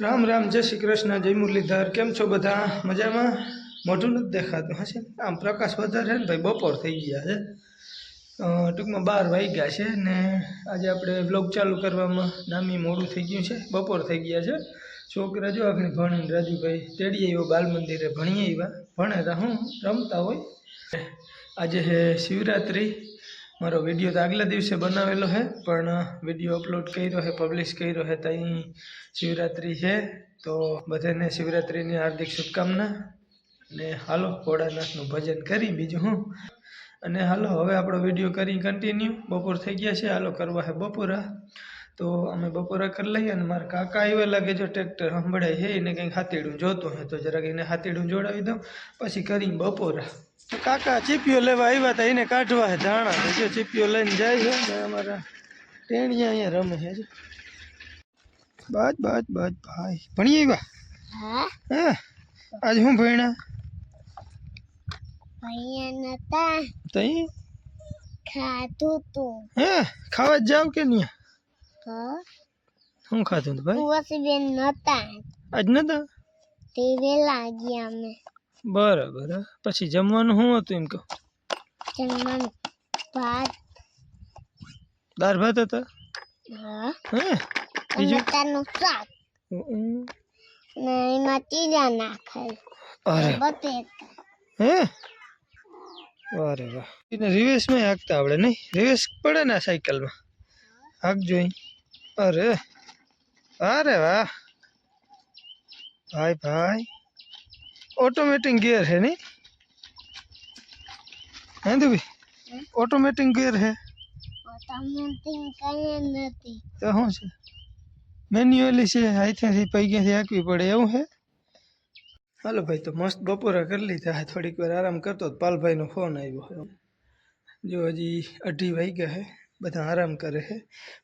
રામ રામ, જય શ્રી કૃષ્ણ, જય મુરલીધર, કેમ છો બધા? મજામાં? મોઢું નથી દેખાતું, હશે આમ પ્રકાશ વધારે ને ભાઈ બપોર થઈ ગયા છે. ટૂંકમાં બાર વાગ્યા છે ને આજે આપણે બ્લોગ ચાલુ કરવામાં નામી મોડું થઈ ગયું છે, બપોર થઈ ગયા છે. છોકરા જો આપણે ભણીને રાજુભાઈ, તેડીએ એવો બાલ મંદિરે ભણીએ આવ્યા ભણેતા હું, રમતા હોય. આજે હે શિવરાત્રિ. મારો વીડિયો તો આગલા દિવસે બનાવેલો છે પણ વીડિયો અપલોડ કર્યો છે પબ્લિશ કર્યો છે ત્યાં શિવરાત્રિ છે. તો બધાને શિવરાત્રિની હાર્દિક શુભકામના. અને હાલો, ભોળાનાથનું ભજન કરી બીજું હું. અને હાલો, હવે આપણો વીડિયો કરી કન્ટિન્યુ બપોર થઈ ગયા છે, હાલો, કરવા છે બપોરા. તો અમે બપોરા કરી લઈએ અને મારા કાકા એવા લાગે જો ટ્રેક્ટર સંભળાય છે એને કંઈક હાથીડું જોતું હોય તો જરાક એને હાથીડું જોડાવી દઉં પછી કરીને બપોરા. તો કાકા ચીપીઓ લેવા આવ્યા હતા એને કાઢવા છે ધાણા જો ચીપીઓ લઈને જાય છે ને અમારા ટેણીયા અહીંયા રમે છે બસ બસ બસ ભાઈ. ભણી આવ્યા? હા. હા? આજ હું ભણ્યા? અહીંયા નતા. તઈ? ખાતું તું. હે? ખાવા જાવ કે નહીં તો શું ખાધું તું ભાઈ? કુવસી બેન નતા. આજ નતા? તે વેલા ગયા અમે. બરાબર પછી જમવાનું શું હતું એમ કહો? જમવાનું ભાત. દાળ ભાત હતા? હા. હે? બીજું? ટમેટાનું શાક. ને એમાં ચીજા નાખાય. અરે. બટેકા. હે? અરે વાહ. રિવેશમાં હાંકતા આવડે નહીં. રિવેશ પડે ને સાયકલમાં હાંકજો અહીં. અરે અરે વાહ ભાઈ ભાઈ ઓટોમેટિક ગિયર હે નહીં હે દુબી ઓટોમેટિક ગિયર હે ઓટોમેટિક કઈ નથી તો શું છે મેન્યુઅલી છે હાથેથી પૈગેથી હાંકવી પડે એવું હે હાલો ભાઈ તો મસ્ત બપોરા કરી લીધા થોડીક વાર આરામ કરતો તો પાલભાઈનો ફોન આવ્યો જો હજી અઢી વાગ્યા હે બધા આરામ કરે છે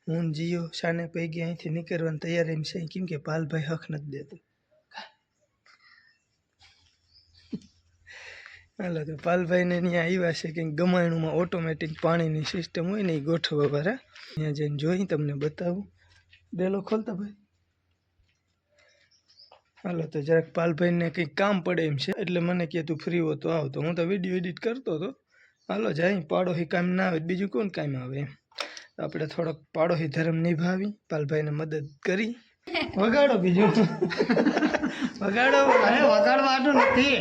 હું જીઓ શાને પૈકી અહીંથી નીકળવાની તૈયારી છે. કેમ કે પાલભાઈ હક નથી દેતો. હાલો તો પાલભાઈને ત્યાં આવ્યા છે કે ગમાયણુંમાં ઓટોમેટિક પાણીની સિસ્ટમ હોય ને એ ગોઠવવા વાળા. ત્યાં જઈને જોઈ તમને બતાવું. ડેલો ખોલતા ભાઈ. હાલો તો જરાક પાલભાઈને કંઈક કામ પડે એમ છે. એટલે મને કે તું ફ્રી હો તો આવ. તો હું તો વીડિયો એડિટ કરતો હતો. હાલો જાય પાડોશી કામ ના આવે બીજું કોણ કામ આવે એમ? આપણે થોડોક પાડોશી ધર્મ નિભાવી પાલભાઈને મદદ કરી. વગાડો બીજું. વગાડો. અરે વગાડવાનું નથી.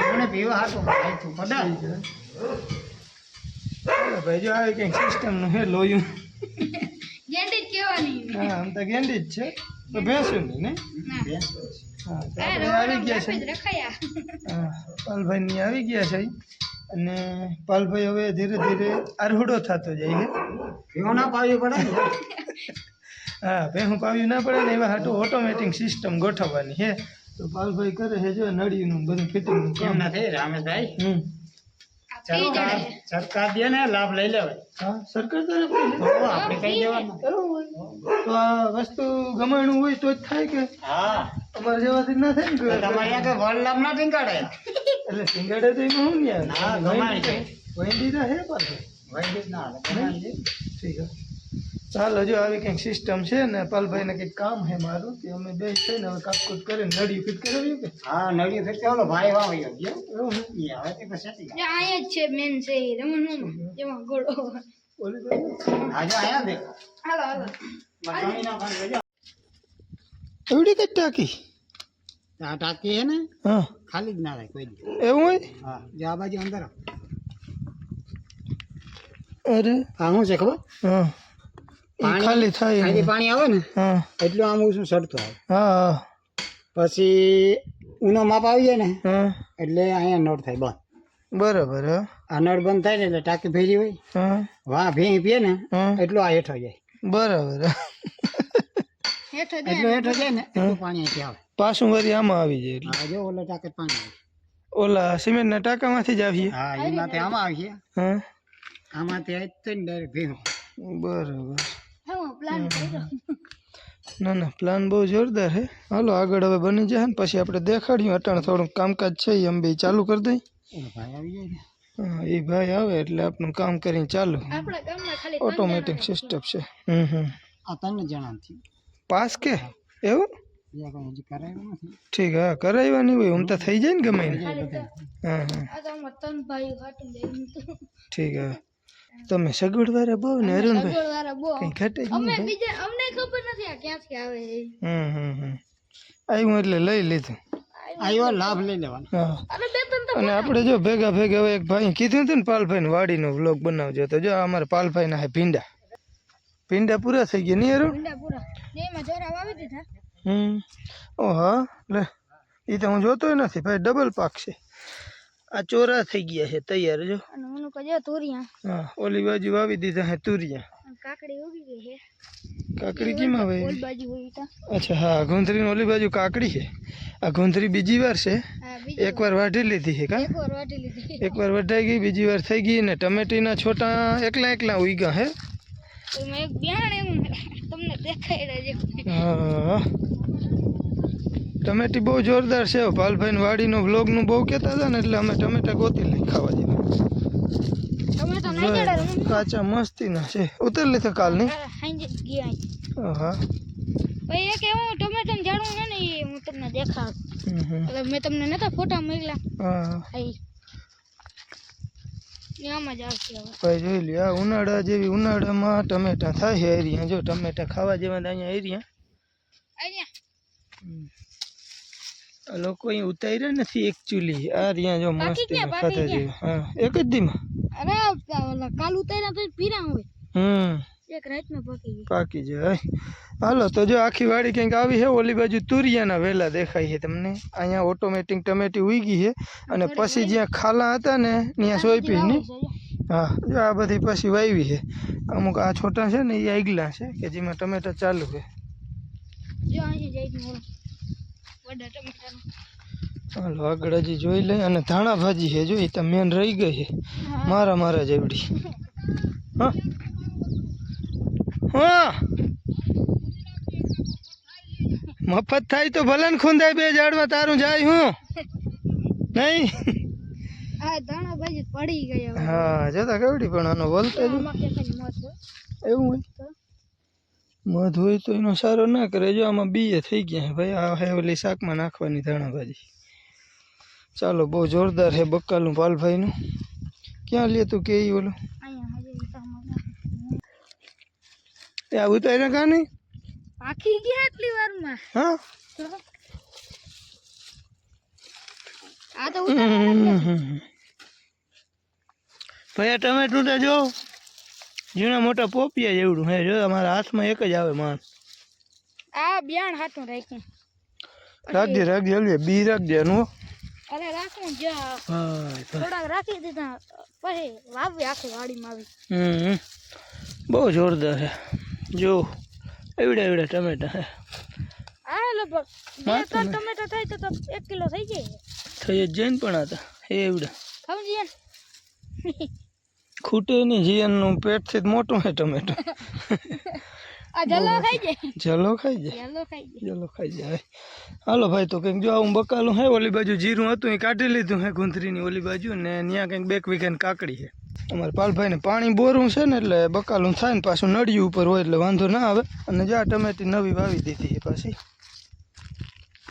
એમણે પીવા હાટું આયતું બધા. ભાઈ જો આવે કંઈક સિસ્ટમનું હે લોયું. ગેંડી જ કહેવાની. હા આમ તો ગેંડી જ છે. તો ભેંસું નહીં ને? હા આવી ગયા છે. રખાયા. હા, પાલભાઈ ની આવી ગયા છે. અને પાલભાઈ હવે ધીરે ધીરે આરહુડો થતો જાય છે. પીવો ના પાવી પડે હા ભેહું પાવ્યું ના પડે ને એવા હાટું ઓટોમેટિક સિસ્ટમ ગોઠવવાની હે તો પાલભાઈ કરે છે જો નળીનું બધું ફિટિંગનું કેમ. ના થાય રામેશભાઈ? હમ. સરકાર સરકાર દે ને લાભ લઈ લેવાય. હા સરકાર તરફ આપણે કઈ દેવાનું? તો આ વસ્તુ ગમાણું હોય તો જ થાય કે? હા. અમારે જેવાથી ના થાય તો ને તમારે ત્યાં કઈ વડ લાભ ના ટીંકાડે એટલે સિંગાડે તો એમાં શું યાર ના, ગમાણી છે. વૈંડી તો હે પાછું. વૈદિક ના હાલે ગમાણી છે. ઠીક છે. ચાલો જો આવી કંઈક સિસ્ટમ છે ને પાલભાઈને કંઈક કામ છે મારું કે અમે બે થઈને હવે કાપકૂટ કરીને નળી ફિટ કરાવ્યું કે? હા નળી ફેર ચાલો ભાઈ વાવ ગયો ગયો એવું છે? ઈ હવે તે પછી સેટિંગ અહીંયા જ છે મેન છે એ. રમણનું એમાં ઘોડો ઓલી બાજુ? આજે આયા દેખ હાલો હાલો. બટાણી ના ખાન લેજો એવડી કઈ ટાંકી? આ ટાંકી હે ને હા. ખાલી જ ના થાય કોઈ દી. એવું હોય? હા જો આ બાજુ અંદર અરે. આ શું છે ખબર? હા. પાણી- ખાલી થાય પાણી આવે ને હા. એટલું આમ શું સડતું આવે. હા હા. પછી ઉનો માપ આવી જાય ને હા. એટલે અહીંયા નળ થાય બંધ. બરાબર આ નળ બંધ થાય ને એટલે ટાંકી ભેરી હોય. હા. વાહ ભેં પીએ ને હા. એટલું આ હેઠો જાય. બરાબર હેઠો એટલું હેઠો જાય ને એટલું પાણી અહીંથી આવે. પાછું વળી આમાં આવી જાય એટલે. હા જો ઓલા ટાંકે પાણી આવે. ઓલા સિમેન્ટના ટાંકામાંથી જ આવીએ હા એમાંથી આમાં આવીએ હા. આમાંથી આવી જ ને ડાયરેક્ટ ભેગું બરાબર. હા પ્લાન કર્યો. ના ના પ્લાન બહુ જોરદાર છે હાલો આગળ હવે બની જાય ને પછી આપણે દેખાડ્યું અટાણે થોડુંક કામકાજ છે એ અમે બે ચાલુ કરી દઈ. ઓલો ભાઈ આવી જાય ને. હા એ ભાઈ આવે એટલે આપણું કામ કરીને ચાલુ. આપણા ગામમાં ખાલી ઓટોમેટિક સિસ્ટમ છે. હમ હમ. આ ત્રણ જણા થી પાસ કે? એવું? ઠીક હા કરાવવાની હોય આમ તો થઈ જાય ને ગમે. હા હા. ઠીક હા. તમે સગવડ વાળા બહુ ને અરુણભાઈ? કઈ ઘટે અમે નહીં અમને ખબર નથી આ ક્યાંથી આવે હમ હમ હમ. આવ્યું એટલે લઈ લીધું. આવ્યો લાભ લઈ લેવાનો. અને આપણે જો ભેગા ભેગા હવે એક ભાઈ કીધું હતું ને પાલભાઈ વાડીનો વ્લોગ બનાવજો તો જો અમારે અમારા પાલભાઈ ના હે ભીંડા. ભીંડા પૂરા થઈ ગયા નહીં અરુણ? ભીંડા પૂરા. ને એમાં જોરા વાવી દીધા. હમ. ઓ હા લે. એ તો હું જોતો નથી ભાઈ ડબલ પાક છે. આ ચોરા થઈ ગયા છે તૈયાર જો. અને મને કહે તુરિયા. હા ઓલી બાજુ વાવી દીધા હે તુરિયા. અને કાકડી ઉગી ગઈ છે. કાકડી કેમાં ઓલ ભાઈ બાજુ હોય તો. અચ્છા હા ગુંથરીની ઓલી બાજુ કાકડી છે. આ ગુંથરી બીજી વાર છે. હા બીજી એકવાર વાઢી લીધી છે કા? એક વાર વાટી લીધી એકવાર વઢાઈ ગઈ બીજી વાર થઈ ગઈ ને ટમેટીના છોટા એકલા એકલા ઉગ્યા હે? એમાં એક બિયાણ એમ તમને દેખાઈ રહ્યો હા. ટમેટી બહુ જોરદાર છે પાલભાઈ વાડીનો વ્લોગનું બહુ કહેતા હતા ને એટલે અમે ટમેટા ગોતી લઈ ખાવા જેવા. કાચા મસ્તી ના મસ્તીના છે. ઉતર લીધા કાલની હા પછી એક એવું ટમેટાનું ઝાડું છે ને એ હું તમને દેખાડ. મેં તમને નતા ફોટા મોકલ્યા. હા આઈ એ આમાં જ આવશે હવે ભાઈ જોઈ લ્યો આ ઉનાળા જેવી ઉનાળામાં ટમેટા થાય છે એરિયા. જો ટમેટા ખાવા જેવા અહીંયા એરિયા. અહીંયા લોકો અહીં ઉતાર્યા નથી એકચ્યુઅલી આ રહ્યા જો મસ્ત ખાતા જેવું. હા એક જ દીમાં? અરે કાલ ઉતાર્યા તો પીરા હોય. હમ. એક રાતમાં પાકી જાય હાલો તો જો આખી વાડી કંઈક આવી છે ઓલી બાજુ તુરિયાના વેલા દેખાય છે તમને. અહીંયા ઓટોમેટિક ટમેટી ઉગી છે અને પછી જ્યાં ખાલા હતા ને ત્યાં સોયપી ની. હા જો આ બધી પછી વાવી છે. અમુક આ છોટા છે ને એ આગલા છે કે જેમાં ટમેટા ચાલુ છે. હાલો આગળ હજી જોઈ લઈ અને ધાણા ભાજી છે જોઈ તો મેન રહી ગઈ છે. મારા મારા જેવડી. હા હા મફત થાય તો ભલે ને ખૂંદાય બે ઝાડમાં તારું જાય હું. નહીં. હા જતા કેવડી પણ આનો વોલ્ટેજ. એવું હોય? મધ હોય તો એનો સારો ના કરે. જો આમાં બીએ થઈ ગયા ભાઈ. આ હે ઓલી શાકમાં નાખવાની ધાણાભાજી ચાલો બહુ જોરદાર હે બક્કાલું પાલભાઈનું. ક્યાં લે તું કે ઓલું? એ આવું તો એને કાની પાકી ગયા એટલી વારમાં? હા? આ તો ભાઈ આ ટમેટું તો જો જૂના મોટા પોપિયા જેવડું હે જો અમારા હાથમાં એક જ આવે માણ. આ બિયાણ હાથમાં રાખ્યું. રાખજે રાખજે હલવે બી રાખજે હો. અરે રાખું જો. થોડાક રાખી દીધા પછી વાવી આખી વાડીમાં આવી. હમ. બહુ જોરદાર છે. જો એવડા એવડા ટમેટા હે. આ લગભગ બે ત્રણ ટમેટા થાય તો એક કિલો થઈ જાય. થઈ જ ને પણ હતા એવડા. સમજી? ખૂટે નહીં જીયનનું પેટથી જ મોટું હે ટમેટો. જલો ખાઈ જાય. ચલો ખાઈ જાય. જલો ખાઈ જાય. ચલો ખાઈ જાય. હાલો ભાઈ તો કંઈક જો આવું બકાલું હે ઓલી બાજુ જીરું હતું એ કાઢી લીધું હે ગુંથરીની ઓલી બાજુ ને ત્યાં કંઈક બેક વીઘાની કાકડી છે. અમારે પાલભાઈને પાણી બોરું છે ને એટલે બકાલું થાય ને પાછું નળિયું ઉપર હોય એટલે વાંધો ના આવે. અને જા ટમેટી નવી વાવી દીધી છે પાછી.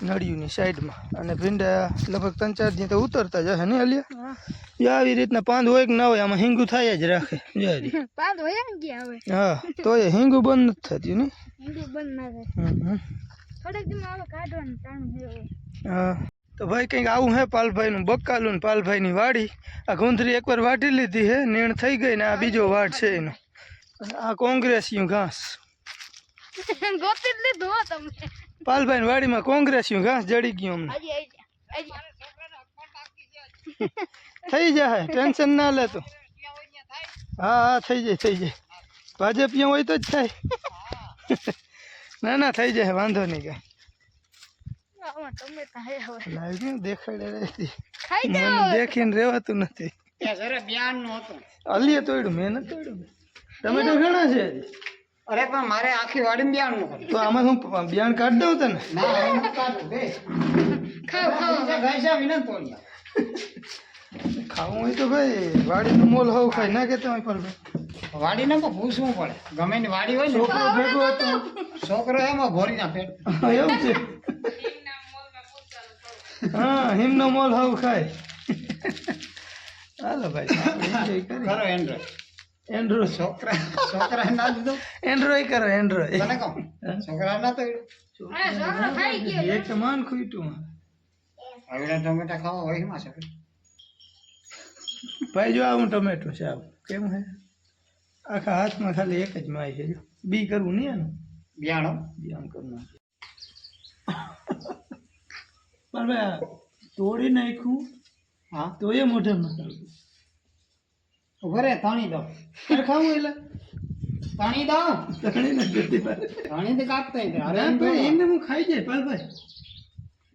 નળિયુંની સાઈડમાં. અને ભીંડા લગભગ ત્રણ ચાર દી તો ઉતરતા જશે ને અલિયા? આવી રીતના પાંદ હોય કે ના હોય આમાં હિંગુ થાય જ રાખે. જારી હોય ને હા તો એ હિંગુ બંધ નથી થતી ને? હિન્દુ બંધ ના થાય. હમ હમ. થોડાક કાઢવાનું ટાણું હા. તો ભાઈ કંઈક આવું હે પાલભાઈનું? બક્કાલું ને પાલભાઈની વાડી. આ ગુંદરી એકવાર વાટી લીધી હે નીણ થઈ ગઈ ને આ બીજો વાડ છે એનો. આ કોંગ્રેસિયું ઘાસ. ગોતી લીધું તમે પાલભાઈની વાડીમાં કોંગ્રેસ ઘાસ જડી ગયું અમને. થઈ જાય ટેન્શન ના લેતો હા હા થઈ જાય થઈ જાય. ભાજપિયા હોય તો જ થાય. ના ના થઈ જાય વાંધો નહીં કાંઈ. દેખીને રહેવાતું નથી. અલીએ તોડ્યું મેં નથી તોડ્યું. ટમેટો ઘણા છે. અરે પણ મારે આખી વાડી બિયાણનું હતું તો આમાં હું બિયાણ કાઢી દઉં તને? ના કાઢું બે ખાઓ ખાઓ. ઘાસ્યા વિના તોડ્યા ખાવું હોય તો ભાઈ વાડીનો મોલ હોવ ખાઈ ના કેતો હોય પણ વાડીને પણ પૂછવું પડે. ગમે ની વાડી હોય ને. છોકરો ભેગો હતો. છોકરો એમાં ભોરી ના પેટ હા, એવું છે. હા હિમનો મોલ હાવ ખાય. હાલો ભાઈ કરો. એન્ડ્રોઈડ એન્ડ્રોય છોકરા છોકરા ના દીધો એન્ડ્રોય કરો એન્ડ્રોય તને કહું છોકરા ના તો અરે ખાઈ ગયો. એક માન ખૂટ્યું હવે ટમેટા ખાવા હોયમાં છે. ભાઈ જો આવું ટમેટો છે આવું. કેમ હે આખા હાથમાં ખાલી એક જ માય છે જો. બી કરવું નહીં એનું? બિયાણો. બિયાણ કરવું પણ ભાઈ તોડી નાખ્યું હા. તો એ મોઢે નાખ્યું. ઊભો તાણી દો ખાવું એટલે? તાણી દો તણી તાણી જતી મારે. તણી તો કાપતો ય અરે ભાઈ એમને હું ખાઈ જાય પાલભાઈ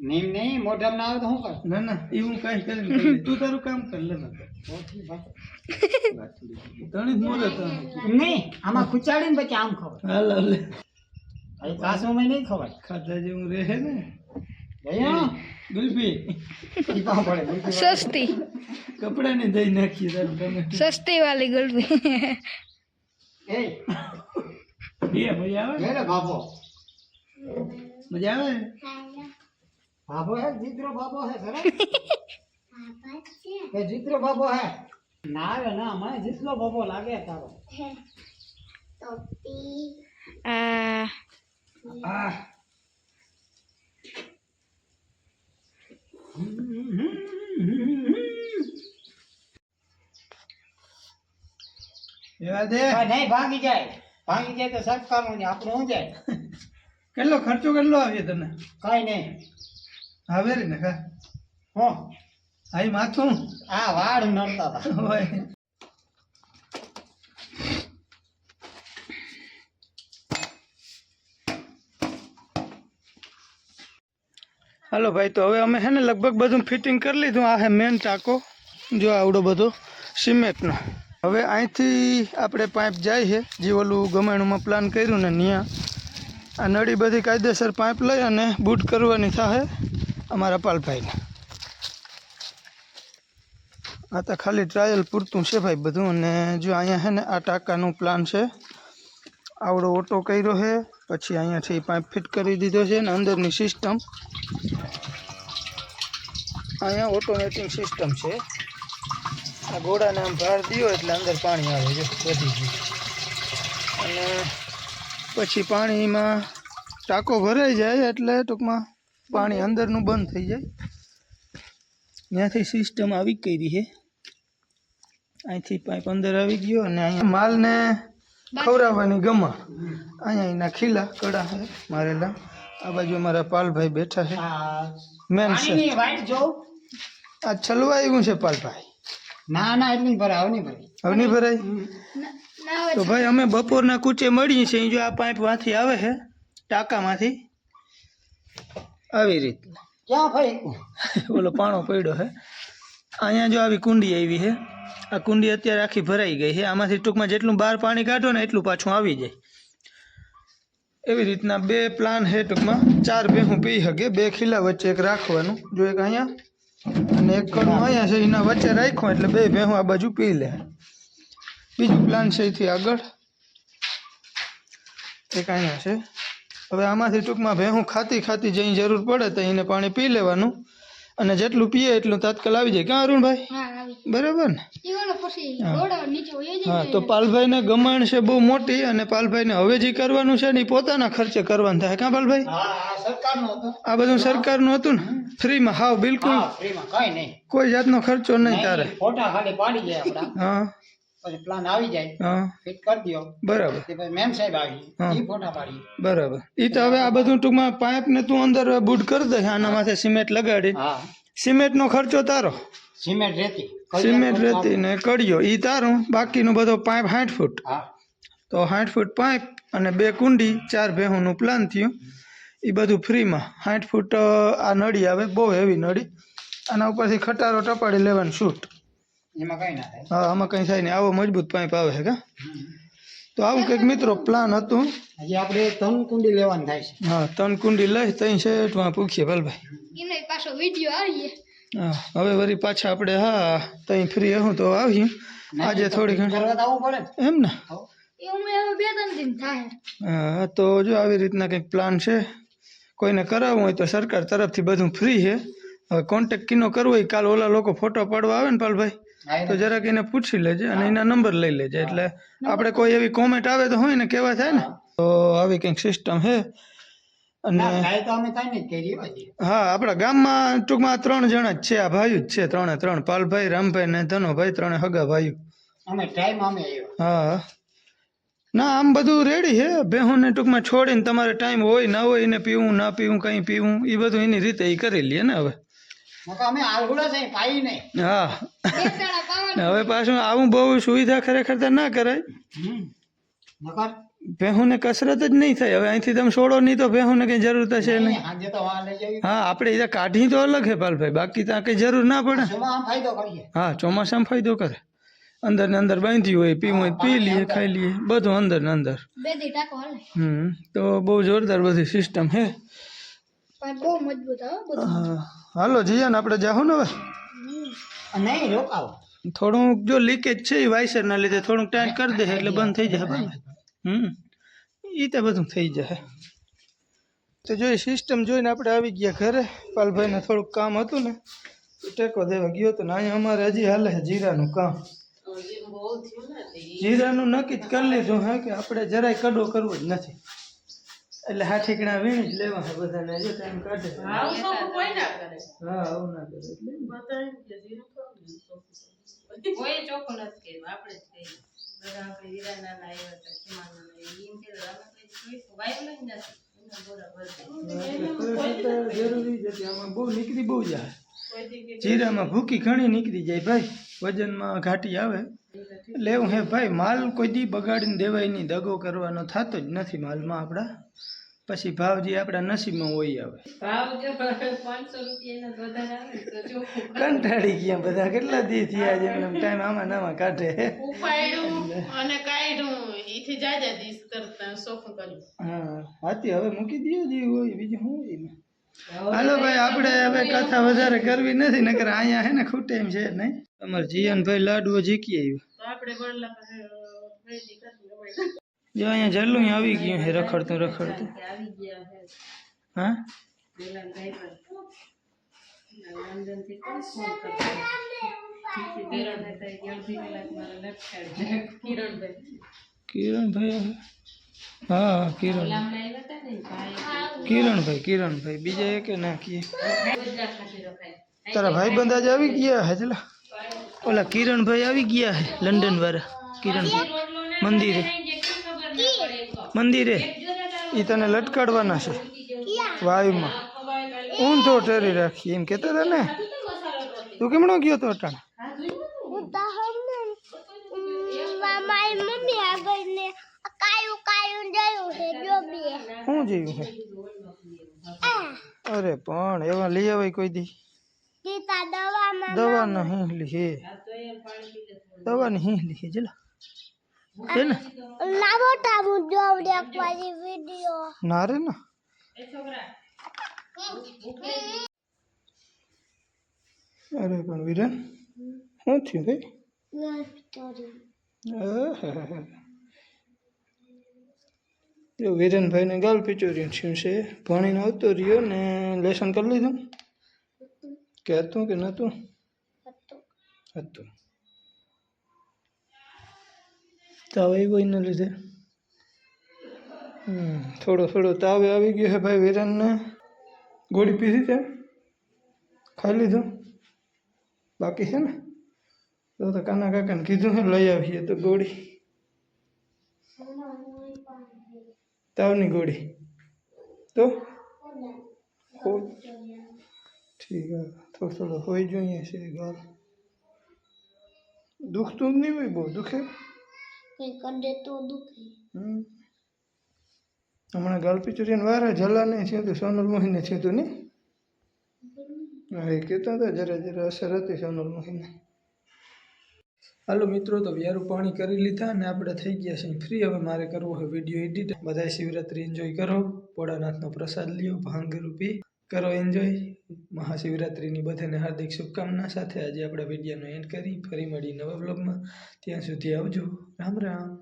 નીમ નહીં મોઢામાં ના આવે તો શું કર? ના ના એ હું કાંઈ કરીને તું તારું કામ કર લે ના તણી જ મોરે નહીં આમાં ખુચાડીને પછી આમ ખવાય હાલ હાલ. કાસુમાં નહીં ખવાય. ખાધા જેવું રહે ને. ભૈયા? ગુલ્ફી. ઈ પાવ પડે બિલકુલ. સસ્તી. કપડાને દઈ નાખીએ તારું ટમેટું સસ્તી વાલી ગુલબી એ. એ મજા આવે? લે રે બાપો. મજા આવે? બાપો હે જીતરો બાપો હે ખરા? પાપા છે. એ જીતરો બાપો હે. ના આવે ના મને જીતલો બાપો લાગે તારો. ટોપી આ આ એવા દે. નહીં ભાંગી જાય. ભાંગી જાય તો સરકારનું ને આપણું શું જાય? કેટલો ખર્ચો કેટલો આવ્યો તને? કાંઈ નહીં. હવે રે ને ખા હો. આઈ માથું? આ વાળ નડતા હતા હાલો ભાઈ, તો હવે અમે હે ને લગભગ બધું ફિટિંગ કરી લીધું. આ હે મેન ટાંકો જો આવડો બધો સિમેન્ટનો. હવે અહીંથી આપણે પાઇપ જાય છે. જે ઓલું ગમાણુંમાં પ્લાન કર્યું ને ત્યાં આ નળી બધી કાયદેસર પાઇપ લઈ અને બૂટ કરવાની થાય અમારા પાલભાઈને. આ તો ખાલી ટ્રાયલ પૂરતું છે ભાઈ બધું. અને જો અહીંયા છે ને આ ટાંકાનું પ્લાન છે. આવડો ઓટો કર્યો છે. પછી અહીંયાથી પાઇપ ફિટ કરી દીધો છે ને અંદરની સિસ્ટમ અહીંયા ઓટોમેટિક સિસ્ટમ છે. આ ઘોડાને આમ ભાર દીયો એટલે અંદર પાણી આવે છે વધી ગયું. અને પછી પાણીમાં ટાંકો ભરાઈ જાય એટલે ટૂંકમાં પાણી અંદરનું બંધ થઈ જાય. ત્યાંથી સિસ્ટમ આવી કરી છે. અહીંથી પાઇપ અંદર આવી ગયો અને અહીંયા માલને ખવડાવવાની ગમા. અહીંયા એના ખીલા કડા છે મારેલા. આ બાજુ અમારા પાલભાઈ બેઠા છે. આ મેન છે પાણીની વાઈટ જો છે પાલભાઈ ના ના એટલી ભરાય નહીં ભરાય. હવે નહીં ભરાય? તો ભાઈ અમે બપોરના કૂચે મળીએ છીએ. જો આ પાઇપ વાંથી આવે છે ટાંકામાંથી. આવી રીતના. ક્યાં ભાઈ? ઓલો પાણો પડ્યો છે. અહીંયા જો આવી કુંડી આવી છે. આ કુંડી અત્યારે આખી ભરાઈ ગઈ છે. આમાંથી ટૂંકમાં જેટલું બહાર પાણી કાઢો ને એટલું પાછું આવી જાય. એવી રીતના બે પ્લાન છે ટૂંકમાં. ચાર બે હું પી શકે બે ખીલા વચ્ચે એક રાખવાનું. જો એક અહીંયા અને એક કડું અહીંયા છે, એના વચ્ચે રાખ્યો એટલે બે ભેહું આ બાજુ પી લે. બીજું પ્લાન છે એથી આગળ. એક અહીંયા છે. હવે આમાંથી ટૂંકમાં ભેહું ખાતી ખાતી જઈ જરૂર પડે તો એને પાણી પી લેવાનું. અને જેટલું પીએ એટલું તાત્કાલ આવી જાય. ક્યાં અરુણભાઈ? બરાબર ને? ઈ હા. તો પાલભાઈને ગમાણ છે બહુ મોટી અને પાલભાઈને હવે જે કરવાનું છે ને એ પોતાના ખર્ચે કરવાનું થાય. કાં પાલભાઈ? આ સરકારનું હતું. આ બધું સરકારનું હતું ને? ફ્રીમાં? હાવ બિલકુલ. કઈ જાતનો ખર્ચો નહીં તારે. નહીં, ફોટા ખાલી પાડી જાય હા. પછી પ્લાન આવી જાય. હા. ફિટ કરી દો બરાબર. મેમ સાહેબ આવી. ઈ ફોટા પાડી. બરાબર. એ તો હવે આ બધું ટૂંકમાં પાઇપ ને તું અંદર બૂટ કરી દે આના માથે સિમેન્ટ લગાડી. સિમેન્ટ સિમેન્ટનો ખર્ચો તારો. સિમેન્ટ રેતી સિમેન્ટ રેતી ને કડિયો એ તારું બાકીનો બધો પાઇપ સાઠ ફૂટ. તો સાઠ ફૂટ પાઇપ અને બે કુંડી ચાર ભેહુંનું પ્લાન થયું. એ બધું ફ્રીમાં. સાઠ ફૂટ આ નળી આવે બહુ હેવી નળી. આના ઉપરથી ખટારો ટપાડી લેવાનું શૂટ એમાં કઈ ના થાય. હા આમાં કંઈ થાય નહીં. આવો મજબૂત પાઇપ આવે છે કા? તો આવું કંઈક મિત્રો પ્લાન હતું. હજી આપણે ત્રણ કુંડી લેવાનું થાય છે. હા ત્રણ કુંડી લઈ ત્રણ શેઠમાં પૂછીએ ભલભાઈ. એનો પાછો વીડિયો આવીએ. હા હવે વળી પાછા આપણે હા તઈ ફ્રી હું તો આવી આજે થોડી ઘણી. એમ ને? એવું મેં હવે બે ત્રણ દિન થાય. હા તો જો આવી રીતના કંઈક પ્લાન છે. કોઈને કરાવવું હોય તો સરકાર તરફથી બધું ફ્રી છે. હવે કોન્ટેક કિનો કરવો હોય કાલ ઓલા લોકો ફોટો પાડવા આવે ને પાલભાઈ તો જરાક એને પૂછી લેજે અને એના નંબર લઈ લેજે. એટલે આપણે કોઈ એવી કોમેન્ટ આવે તો હોય ને કેવા થાય ને? તો આવી કંઈક સિસ્ટમ છે. અને. હા આપણા ગામમાં ટૂંકમાં ત્રણ જણા જ છે આ ભાઈ જ છે ત્રણે ત્રણ. પાલભાઈ રામભાઈ ને ધનોભાઈ ત્રણે હગા ભાઈ અમે ટાઈમ અમે હા. ના આમ બધું રેડી છે. બેહુને ટૂંકમાં છોડીને તમારે ટાઈમ હોય ના હોય એને પીવું ના પીવું કંઈ પીવું એ બધું એની રીતે એ કરી લઈએ ને હવે. હા હવે પાછું આવું બહુ સુવિધા ખરેખર તો ના કરાય. ભેહુને કસરત જ નહીં થાય. હવે અહીંથી તમે છોડો નહીં તો ભેહુને કંઈ જરૂર થશે નહીં. હા આપણે એ કાઢી તો અલગ છે પાલભાઈ બાકી ત્યાં કંઈ જરૂર ના પડે. હા ચોમાસામાં ફાયદો કરે. અંદર ને અંદર બાંધ્યું હોય પીવું હોય પી લઈએ ખાઈ લઈએ બધું અંદર ને અંદર. હમ તો બહુ જોરદાર બધી સિસ્ટમ હે. હાલો બહુ ને બધું. હા, આપણે જાહું ને હવે? નહીં રોકાવો. થોડુંક જો લીકેજ છે એ વાઇસરના લીધે થોડુંક ટાઈટ કરી દે એટલે બંધ થઈ જાય હમ. એ તો બધું થઈ જાય તો જો સિસ્ટમ જોઈને આપણે આવી ગયા ઘરે પાલભાઈને થોડુંક કામ હતું ને તો ટેકો દેવા ગયો તો ને અહીંયા અમારે હજી હાલે છે જીરાનું કામ. જીરાનું નક્કી જ કરી લીધું હે કે આપણે જરાય કડો કરવો જ નથી. એટલે હા ઠીકણા વીણી જ લેવા છે બધાને જો ટાઈમ કાઢે. હા આવું ના કરે. એટલે કોઈ ચોખ્ખું નથી કર્યું આપણે જ કહીએ. બધા આપણે હીરાના ના આવ્યા હતા ખીમાના ના આવ્યા. એમ અમે કોઈ જોઈશું વાયલું જ નથી. જરૂરી જ હતી આમાં બહુ નીકળી બહુ જાય. કે જીરામાં ભૂકી ઘણી નીકળી જાય ભાઈ વજનમાં ઘાટી આવે. એટલે એવું હે ભાઈ માલ કોઈ દી બગાડીને દેવાય નહીં દગો કરવાનો થતો જ નથી માલમાં આપણા. પછી ભાવ જે આપણા નસીબમાં હોય આવે. કંટાળી ગયા બધા કેટલા દી થયા છે એમ ટાઈમ આમાં નામાં કાઢે. અને હા હાથી હવે મૂકી દઈએ જે હોય બીજું શું હોય હાલો ભાઈ આપણે હવે કથા વધારે કરવી નથી નકર અહીંયા હે ને ખૂટે એમ છે નહીં. અમારે જીયનભાઈ લાડવો જીકી આવ્યું. આપણે બળલા પાસે રેડી કરવું હોય. જો અહીંયા જલ્લું આવી ગયું છે રખડતું રખડતું. કે આવી ગયા છે. હા? પેલા ભાઈ પર લંડનથી કોણ ફોન કરતો કિરણ ને થઈ અડધી કલાક મારા લટકાડી કિરણભાઈ કિરણભાઈ આવે? હા કિરણ. લામડા આવ્યા હતા ને ભાઈ કિરણભાઈ કિરણભાઈ બીજા એક ના કીએ ગુજરાત ખાતે રખાય તારા ભાઈ બંધ આજે આવી ગયા હે ચલા ઓલા કિરણભાઈ આવી ગયા હે લંડન વાળા કિરણભાઈ મંદિરે. મંદિરે. એ તને લટકાડવાના છે. વાયુમાં. ઊંધો ટેરી રાખી. એમ કહેતા હતા ને. તું કેમણો ગયો તો અટાણ? શું જોયું છે અરે પણ એવા લઈ આવે કોઈ દી. દવા નહીં લીહે દવા નહીં લીહે જલા છે ને? લાવો ટાબુ જોવ દેખવાની વીડિયો ના રે ના. અરે પણ વિરન શું થયું ભાઈ. જો વિરેનભાઈને ગાલ પિચોરિયું થયું છે. ભણીને આવતો રહ્યો ને લેસન કરી લીધું? કે હતું કે નહોતું હતું. તાવ આવ્યો એના લીધે હમ થોડો થોડો તાવ આવી ગયો છે ભાઈ વિરેનને ગોળી પીધી છે ખાઈ લીધું બાકી છે ને તો તો કાના કાકાને કીધું છે લઈ આવીએ તો ગોળી તાવની ગોળી તો હો ઠીક છે થોડો થોડો હોઈ જોઈએ છે ગાલ દુખતું જ નહીં હોય બહુ દુખે કઈ કરે તો દુખે. હમણાં ગાલ પિચુરિયન વાર જલા નહીં છે હતું સોનલ મોહીને છે તો નહીં? હા, એ કહેતા હતા, જરા જરા અસર હતી સોનલ મોહીને. હાલો મિત્રો, તો વ્યારું પાણી કરી લીધા અને આપણે થઈ ગયા છીએ ફ્રી હવે મારે કરવો હોય વીડિયો એડિટ બધા શિવરાત્રી એન્જોય કરો. ભોળાનાથનો પ્રસાદ લ્યો ભાંગ રૂપી કરો એન્જોય મહાશિવરાત્રિની બધાને હાર્દિક શુભકામના સાથે આજે આપણા વિડીયોનો એન્ડ કરી. ફરી મળી નવા બ્લોગમાં ત્યાં સુધી આવજો. રામ રામ.